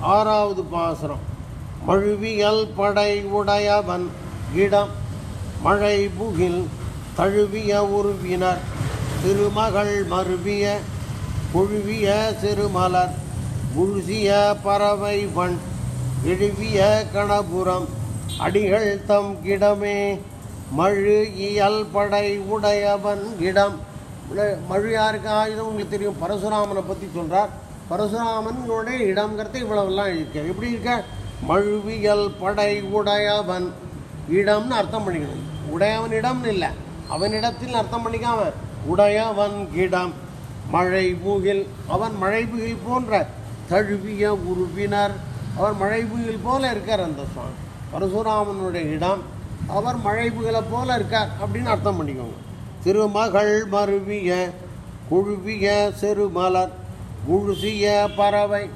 ஆறாவது பாசுரம். மழுவியல் படை உடையவன் இடம் மழை புகில் தழுவிய உருவினர். திருமகள் மருவிய குழுவிய சிறுமலர். முழுசிய பறவை வண் எழுவிய கணபுரம். அடிகள் தம் கிடமே மழு இயல் படை உடையவன் இடம். மழு யாருக்கு? ஆயுதம் உங்களுக்கு தெரியும். பரசுராமனை பற்றி சொல்கிறார் பரசுராமனுடைய இடம்ங்கிறத இவ்வளவெல்லாம் இருக்க. எப்படி இருக்க? மழுவியல் படை உடையவன். இடம்னு அர்த்தம் பண்ணிக்கணும். உடையவன் இடம்னு இல்லை. அவனிடத்தில் அர்த்தம் பண்ணிக்காம உடையவன் இடம் மழை முகில் அவன் மழை புகில் போன்ற தழுவிய உருவினர். அவர் மழை முகில் போல இருக்கார் அந்த சுவாமி. பரசுராமனுடைய இடம். அவர் மழை முகிலை போல இருக்கார் அப்படின்னு அர்த்தம் பண்ணிக்கோங்க. திருமகள் மருவிய குழுவிய செருமலர். முழுசிய பறவை.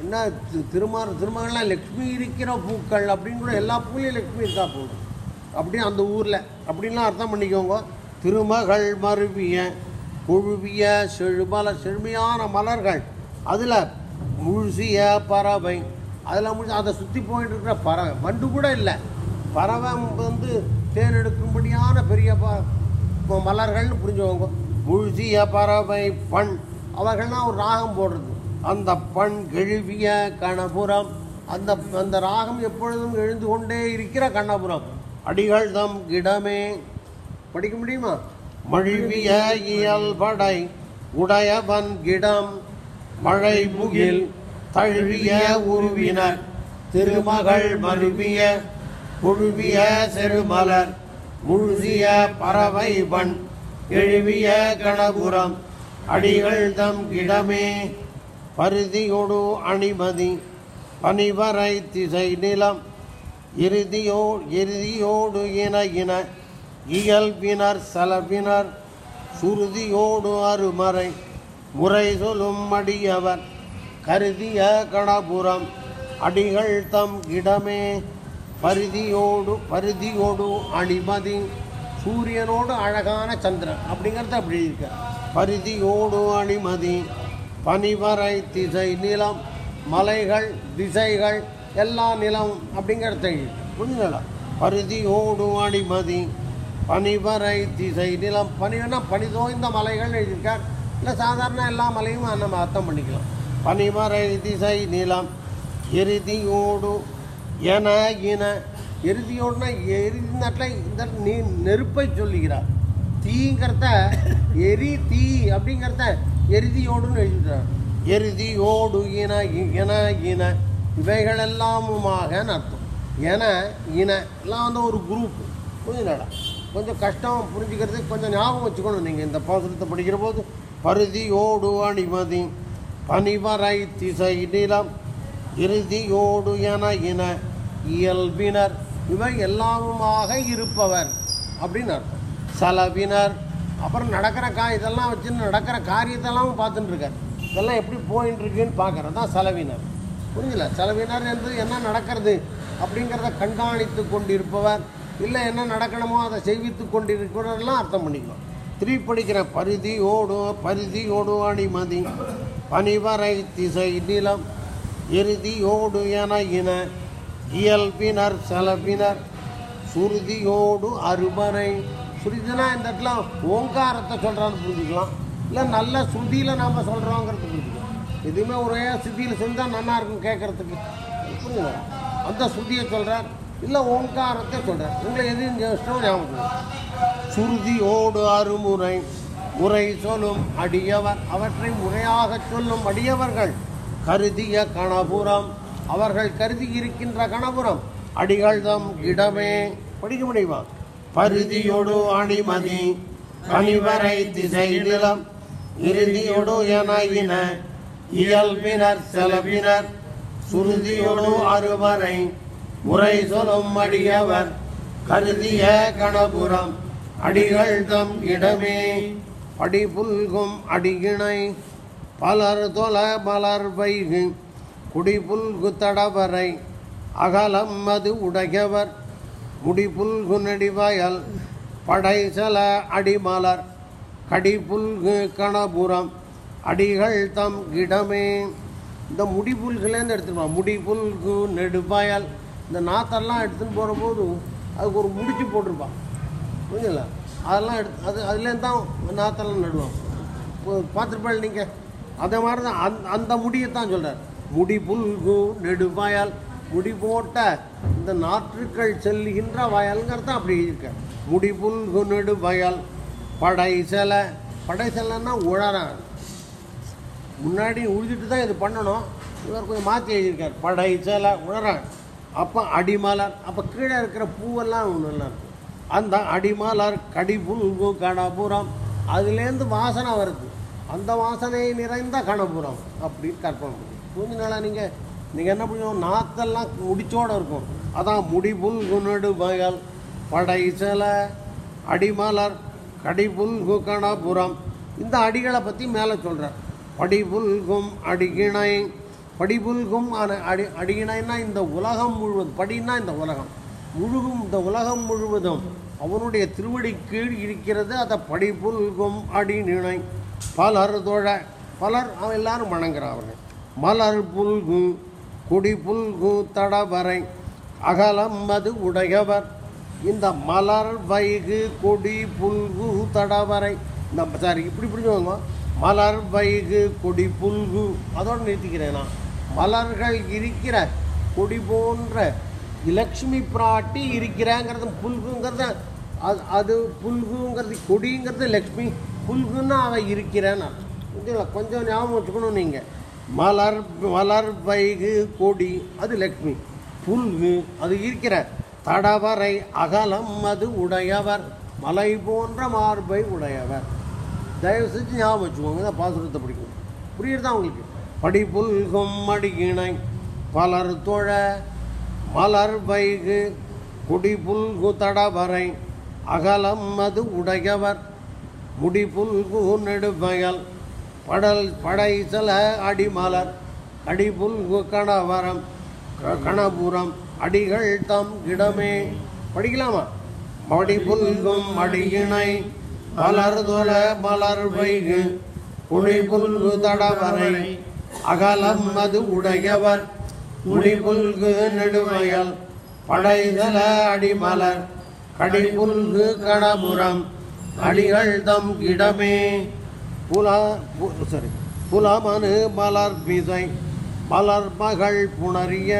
என்ன தி- திருமர் திருமகள்லாம் லக்ஷ்மி இருக்கிற பூக்கள் அப்படின்னு கூட எல்லா பூலையும் லக்ஷ்மி இருக்கா போதும் அப்படின்னு அந்த ஊரில். அப்படின்லாம் அர்த்தம் பண்ணிக்கோங்க. திருமகள் மருவிய குழுவிய செழுமல செழுமையான மலர்கள். அதில் முழுசிய பறவை. அதில் முடிஞ்சு அதை சுற்றி போயிட்டு இருக்கிற பறவை வண்டு கூட இல்லை. பறவை வந்து தேர் எடுக்கும்படியான பெரிய ப மலர்கள்னு புரிஞ்சுவாங்க முழுசிய பறவை பண். அவர்கள்லாம் ஒரு ராகம் போடுறது. அந்த பண் கெழுவிய கணபுரம் அந்த அந்த ராகம் எப்பொழுதும் எழுந்து கொண்டே இருக்கிற கண்ணபுரம். அடிகள் தம் இடமே படிக்க முடியுமா? மழுவிய இயல்படை உடையவன் கிடம். மழை முகில் தழுவிய உருவினர். திருமகள் மருவிய புழுவிய செருமலர். முழுசிய பறவை பண் எழுவிய கணபுரம் அடிகள் தம் இடமே பருதியொடு அணிமதி பனிவரை திசை நிலம் இறுதியோ இறுதியோடு இன இன இயல்பினர் செலவினர் சுருதியோடு அருமறை முறை சொல்லும் அடியவர் கருதிய கணபுரம் அடிகள் தம் இடமே பருதியோடு பருதியோடு அணிமதி சூரியனோடு அழகான சந்திரன் அப்படிங்கிறது அப்படி இருக்கார். பரிதியோடு அணிமதி பனிவரை திசை நிலம் மலைகள் திசைகள் எல்லா நிலம் அப்படிங்கிறத புரிஞ்சுங்களா பருதியோடு அணிமதி பனிவரை திசை நிலம். பனினா பனி தோய்ந்த மலைகள் எழுதியிருக்கார். இல்லை சாதாரண எல்லா மலையும் நம்ம அர்த்தம் பண்ணிக்கலாம். பனிவரை திசை நிலம் எருதியோடு என இன. எருதியோடுனா எருதி நாட்டில் இந்த நீ நெருப்பை சொல்லுகிறார். தீங்கிறத எரி தீ அப்படிங்கிறத எரிதியோடுன்னு எழுதிட்டார் எரிதியோடு இன இன இன இவைகளெல்லாமுமாக அர்த்தம்? என இன எல்லாம் வந்து ஒரு குரூப் புரிஞ்சுனாடா கொஞ்சம் கஷ்டம் புரிஞ்சுக்கிறதுக்கு கொஞ்சம் ஞாபகம் வச்சுக்கணும். நீங்கள் இந்த பாசுரத்தை படிக்கிற போது பருதியோடு அணிமதி பனிவரை திசை நிலம். இறுதியோடு என இன இயல்பினர். இவை எல்லாமுமாக இருப்பவர். அப்படின்னு அர்த்தம். செலவினர் அப்புறம் நடக்கிற கா இதெல்லாம் வச்சு நடக்கிற காரியத்தெல்லாம் பார்த்துட்டு இருக்கார் இதெல்லாம் எப்படி போயின்னு இருக்குன்னு பார்க்குறது தான் செலவினர் புரிஞ்சல செலவினர் என்று என்ன நடக்கிறது அப்படிங்கிறத கண்காணித்து கொண்டிருப்பவர் இல்லை என்ன நடக்கணுமோ அதை செய்வித்து கொண்டிருக்கிறவரெல்லாம் அர்த்தம் பண்ணிக்கலாம் திருப்பி படிக்கிற பரிதி ஓடு பரிதி ஓடு அணிமதி பனிவரை திசை நிலம் இறுதியோடு என இன இயல்பினர் செலவினர் சுருதியோடு அறுபறை சுருதினா இந்த இடத்துல ஓங்காரத்தை சொல்கிறான்னு புரிஞ்சுக்கலாம். இல்லை நல்ல சுருதியில் நாம் சொல்கிறோங்கிறது புரிஞ்சுக்கலாம். எதுவுமே ஒரே ஸ்ருதியில் செஞ்சால் நல்லா இருக்கும் கேட்குறதுக்கு புரியுங்களா அந்த ஸ்ருதியை சொல்கிறார் இல்லை ஓங்காரத்தை சொல்கிறார் உங்களை எது இஷ்டம்? ஞாபகம் சுருதி ஓடு அருமுறை. உரை சொல்லும் அடியவர். அவற்றை முறையாக சொல்லும் அடியவர்கள். கருதிய கணபுரம். அவர்கள் கருதி இருக்கின்ற கணபுரம். அடிகள் தம் இடமே. படிக்க முடியுமா? பருதியொடு அணிமதி கனிவரை திசை நிலம் இறுதியொடு என இயல்பினர் செலவினர் சுருதியொடு அறுவரை முறை சொல்லும் அடியவர் கருதிய கணபுரம் அடிகள் தம் இடமே. படிபுல்கும் அடியினை பலர் தொல மலர் வைகு குடிபுல்கு தடவரை அகலம் அது உடையவர் முடிபுல்கு நடிவயல் படைசல அடிமலர் கடிபுல்கு கணபுரம் அடிகள் தம் இடமே இந்த முடி புல்களேருந்து முடிபுல்கு முடி புல்கு இந்த நாத்தெல்லாம் எடுத்துன்னு போகிறபோது அதுக்கு ஒரு முடிச்சு போட்டிருப்பான் புரியுதுங்களா அதெல்லாம் எடுத்து அது அதுலேருந்து தான் நாத்தெல்லாம் நடுவான். பார்த்துருப்பாள் நீங்கள் அதே மாதிரி தான் அந்த அந்த முடியை தான் சொல்கிறார் முடி புல்கு முடி போட்ட இந்த நாற்றுக்கள் செல்லுகின்ற வயல்ங்கிறத அப்படி இருக்க. முடி நெடு வயல் படை சிலை. படை உழறான் முன்னாடி உழுதுட்டு தான் இது பண்ணணும். இவர் கொஞ்சம் மாற்றி எழுதியிருக்கார். படை சிலை உழறான் அப்போ அடிமலர் அப்போ கீழே இருக்கிற பூவெல்லாம் நல்லா இருக்கும் அந்த அடிமலர் கடிபுல்கு கணபுரம். அதுலேருந்து வாசனை வருது. அந்த வாசனை நிறைந்த கணபுரம். அப்படின்னு கற்பனை பண்ணுங்க புரிஞ்சுனால நீங்கள் நீங்கள் என்ன பண்ணுவோம் நாத்தெல்லாம் முடிச்சோடு இருக்கும். அதான் முடிபுல்கு நெடுவயல் படை சிலை அடிமலர் கடிபுல் கணபுரம் இந்த அடிகளை பற்றி மேலே சொல்கிறார் படிபுல்கும் அடிகிணை படிபுல்கும் ஆன அடி அடிகிணைன்னா இந்த உலகம் முழுவதும் படின்னா இந்த உலகம். முழுகும் இந்த உலகம் முழுவதும் அவனுடைய திருவடி கீழ் இருக்கிறது அதை படிபுல்கும் அடிநிணை. பலர் தொழ பலர் அவன் எல்லாரும் வணங்குறான் அவர்கள் மலர் புல்கும் கொடி புல்கு அகலம் அது உடையவர். இந்த மலர் வைகு கொடி புல்கு தடவரை இந்த சாரி இப்படி புரிஞ்சுவாங்க மலர் வைகு கொடி புல்கு அதோடு நிறுத்திக்கிறேன் நான். மலர்கள் இருக்கிற கொடி போன்ற லக்ஷ்மி பிராட்டி இருக்கிறாங்கிறது புல்குங்கிறது அது அது புல்குங்கிறது கொடிங்கிறது லக்ஷ்மி புல்குன்னா அவன் இருக்கிறேன்னு அர்த்தம். கொஞ்சம் ஞாபகம் வச்சுக்கணும் நீங்கள் மலர் மலர் வைகு கொடி அது லக்ஷ்மி. புல்கு அது இருக்கிற தடவரை அகலம் அது உடையவர். மலை போன்ற மார்பை உடையவர். தயவு செஞ்சு ஞாபகம் வச்சுக்கோங்க இந்த பாசுரத்தை பிடிக்கும் புரியுறதா உங்களுக்கு? படிப்புல்கும் மடியினை பலர் தொழ மலர் வைகு குடிபுல்கு தடவரை அகலம் அது உடையவர். முடிப்புல்கு நெடுவயல் படல் படை சில அடிமலர் அடிபுல் கணவரம் க- கணபுரம் அடிகள் தம் இடமே. படிக்கலாமா? மடிபுல்கும் அடியினை மலர் தொல மலர் வைகு குடிபுல்கு தடவரை அகலம் அது உடையவர். முடிபுல்கு நெடுவயல் படைதல அடிமலர் கடிபுல்கு கணபுரம் அடிகள் தம் இடமே. புலா சாரி புலமனு மலர் பிசை மலர் மகள் புணரிய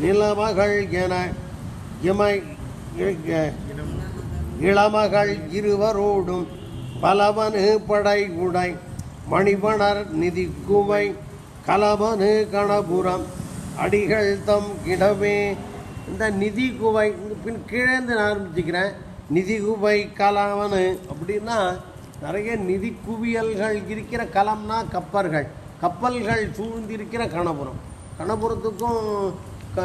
நிலமகள் என இமை இளமகள் இருவரோடும் பலவனு படை உடை மணிவணர் நிதி குவை கலவனு கணபுரம் அடிகள் தம் கிடவே இந்த நிதி குவை பின் கீழேந்து நான் ஆரம்பிச்சுக்கிறேன். நிதி குவை கலவனு அப்படின்னா நிறைய நிதி குவியல்கள் இருக்கிற களம்னா கப்பல்கள். கப்பல்கள் சூழ்ந்திருக்கிற கணபுரம். கணபுரத்துக்கும் க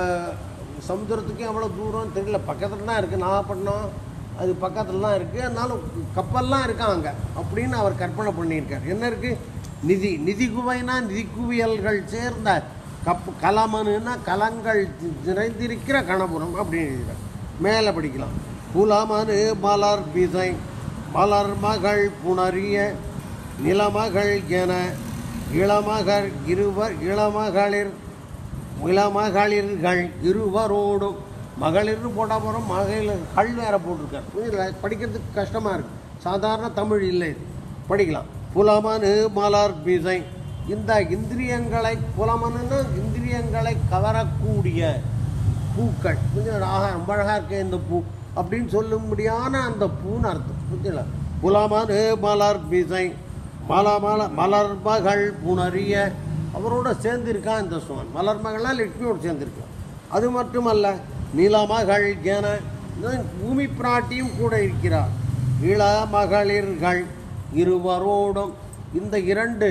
சமுத்திரத்துக்கும் எவ்வளோ தூரம் தெரியல. பக்கத்தில் தான் இருக்குது நாகப்பட்டினம். அது பக்கத்தில் தான் இருக்குது அதனால கப்பல்லாம் இருக்காங்க அங்கே? அப்படின்னு அவர் கற்பனை பண்ணியிருக்கார். என்ன இருக்குது நிதி. நிதி குவைனா நிதி குவியல்கள் சேர்ந்த கப் கலமனுன்னா கலங்கள் நிறைந்திருக்கிற கணபுரம் அப்படின்னு எழுதுகிறார் மேலே படிக்கலாம். புலமனு மலர் பிசை மலர் மகள் புணரிய நிலமகள் என இளமகள் இருவர் இளமகளிர் இளமகளிர்கள் இருவரோடும் மகளிர்னு போட்டால் போகிறோம் மகளிர்கள் வேற போட்டிருக்காரு. புரியுதுல படிக்கிறதுக்கு கஷ்டமாக இருக்குது சாதாரண தமிழ் இல்லை இது. படிக்கலாம். புலமனு மலர் பிசை இந்த இந்திரியங்களை புலமனுன்னா இந்திரியங்களை கவரக்கூடிய பூக்கள். கொஞ்சம் ஆக ரொம்ப அழகாக இருக்க இந்த பூ. அப்படின்னு சொல்லும்படியான அந்த பூன்னு அர்த்தம். புரிஞ்சுங்களா புலமனு மலர் பிசை மல மல மலர் மகள் புணரிய. அவரோட சேர்ந்திருக்கான் இந்த சுவன். மலர் மகள்லாம் லட்சுமியோடு சேர்ந்திருக்கான். அது மட்டுமல்ல நிலமகள் என பூமி பிராட்டியும் கூட இருக்கிறார். இள மகளிர்கள் இருவரோடும் இந்த இரண்டு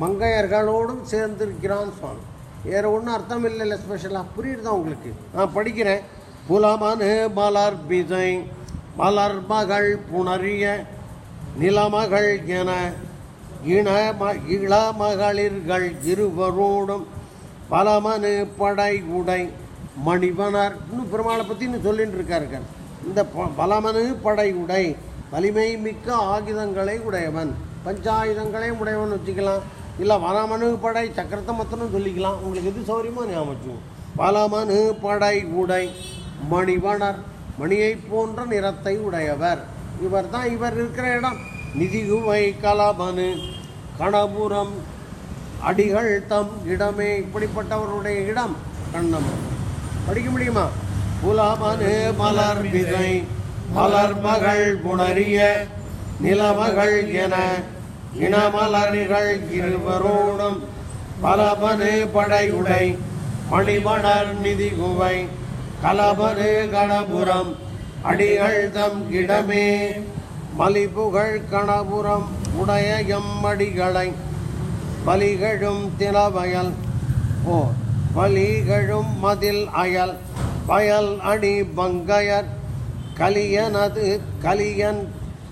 மங்கையர்களோடும் சேர்ந்திருக்கிறான் சுவாமி. வேறு ஒன்றும் அர்த்தம் இல்லை ஸ்பெஷலாக புரியுதுதான் உங்களுக்கு? நான் படிக்கிறேன். புலமனு மலர் பிசை மலர் மகள் புணரிய நிலமகள் என இன ம- இளமகளிர்கள் இருவரோடும் பலமனு படை உடை மணிவனர். இன்னும் பெருமாளை பற்றி இன்னும் சொல்லிட்டு இருக்காருங்க. இந்த ப- பலமனு படை உடை வலிமை மிக்க ஆயுதங்களை உடையவன். பஞ்சாயுதங்களையும் உடையவன் வச்சுக்கலாம். இல்லை வனமனு படை சக்கரத்தை மொத்தனும் சொல்லிக்கலாம். உங்களுக்கு எது சௌரியமாக ஞாபகம் பலமனு படை உடை மணிவனர். மணியை போன்ற நிறத்தை உடையவர். இவர் தான் இவர் இருக்கிற இடம். நிதியுமை கலபனு. கணபுரம் அடிகள் தம் இடமே. இப்படிப்பட்டவருடைய இடம் கண்ணம் படிக்க முடியுமா? புலமனு மலர் விதை. மலர் மகள் புணரிய நிலமகள் என இனமலர்கள் இருவரோடும் பலபனு படையுடை. மணிமணர் நிதி குவை. கலபனு கணபுரம் அடிகள் தம் இடமே. மலிபுகழ் கணபுரம் உடைய எம்மடிகளை பலிகழும் திலவயல். ஓ பலிகழும் மதில் அயல் வயல் அணி பங்கையர். கலியனது கலியன்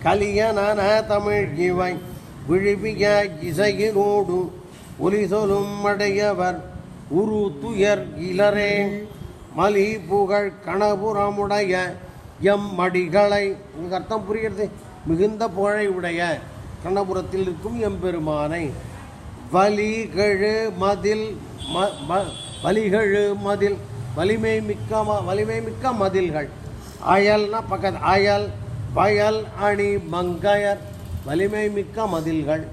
கலியனன தமிழ் இவை. விழுவிய இசையினோடு ஒலி சொலும் அடையவர் உரு துயர் இளரே. மலி புகழ் கணபுரமுடைய எம் மடிகளை. உங்களுக்கு அர்த்தம் புரிகிறது? மிகுந்த புகழை உடைய கண்ணபுரத்தில் இருக்கும் எம்பெருமானை வலிகழு மதில் ம- ம- வலிகழு மதில் வலிமை மிக்க ம- வலிமை மிக்க மதில்கள். அயல்னா பக்கத்து அயல் வயல் அணி மங்கையர் வலிமை மிக்க மதில்கள்.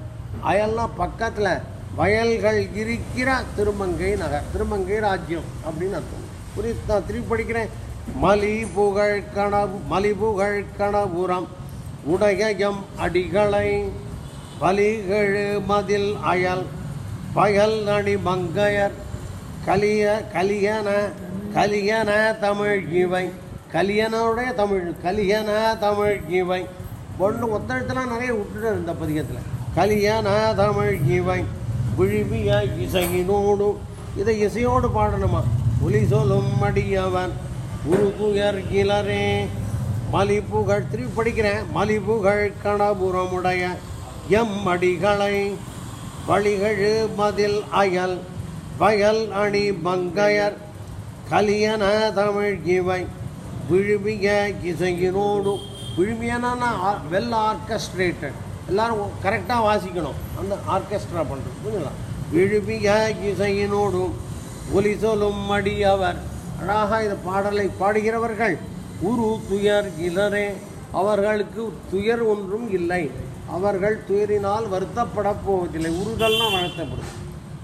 அயல்னா பக்கத்தில் வயல்கள் இருக்கிற திருமங்கை நகர் திருமங்கை ராஜ்யம் அப்படின்னு அர்த்தம். புரியுது? நான் திருப்பி படிக்கிறேன். மலி புகழ் கணவு மலி புகழ் கணபுரம் உடைய அடிகளை பலிகழு மதில் அயல் பயல் நடி மங்கையர் கலிய கலியன கலியன தமிழ் இவை. கலியனுடைய தமிழ் கலியன தமிழ் இவை. ஒன்று ஒத்தழுத்தெல்லாம் நிறைய விட்டுட்டு இந்த பதிகத்தில். கலியன தமிழ் இவை. விழுமிய இசையினோடு இதை இசையோடு பாடணுமா? புலி சொல்லும் அடியவன் உருதுயர் கிளரே மலிப்புகழ் திருப்பி படிக்கிறேன் மலிப்புகழ் கணபுரமுடைய எம் அடிகளை வழிகழு மதில் அயல் வயல் அணி மங்கையர் கலியன தமிழ் இவை. விழுமிய இசையினோடு விழுமியனா வெல் ஆர்கஸ்ட்ரேட்டட். எல்லாரும் கரெக்டாக வாசிக்கணும். அந்த ஆர்கெஸ்ட்ரா பண்ணுறது புரியுங்களா விழுமிய இசையினோடும் ஒலி சொல்லும் அடியவர் அழகாக இந்த பாடலை பாடுகிறவர்கள் உரு துயர் இளரே அவர்களுக்கு துயர் ஒன்றும் இல்லை. அவர்கள் துயரினால் வருத்தப்பட போவதில்லை. உருதல்னா வளர்த்தப்படும்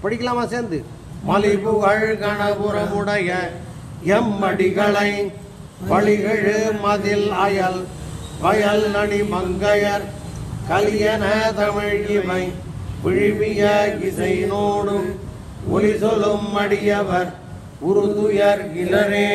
படிக்கலாமா சேர்ந்து? மலிபுகழ் கணபுரமுடைய எம்மடிகளை வழிகழு மதில் அயல் வயல் அணி மங்கையர் கலியன தமிழ் இவை. விழுமிய இசையினோடும் ஒலி சொல்லும் அடியவர் உருதுயர் இளரே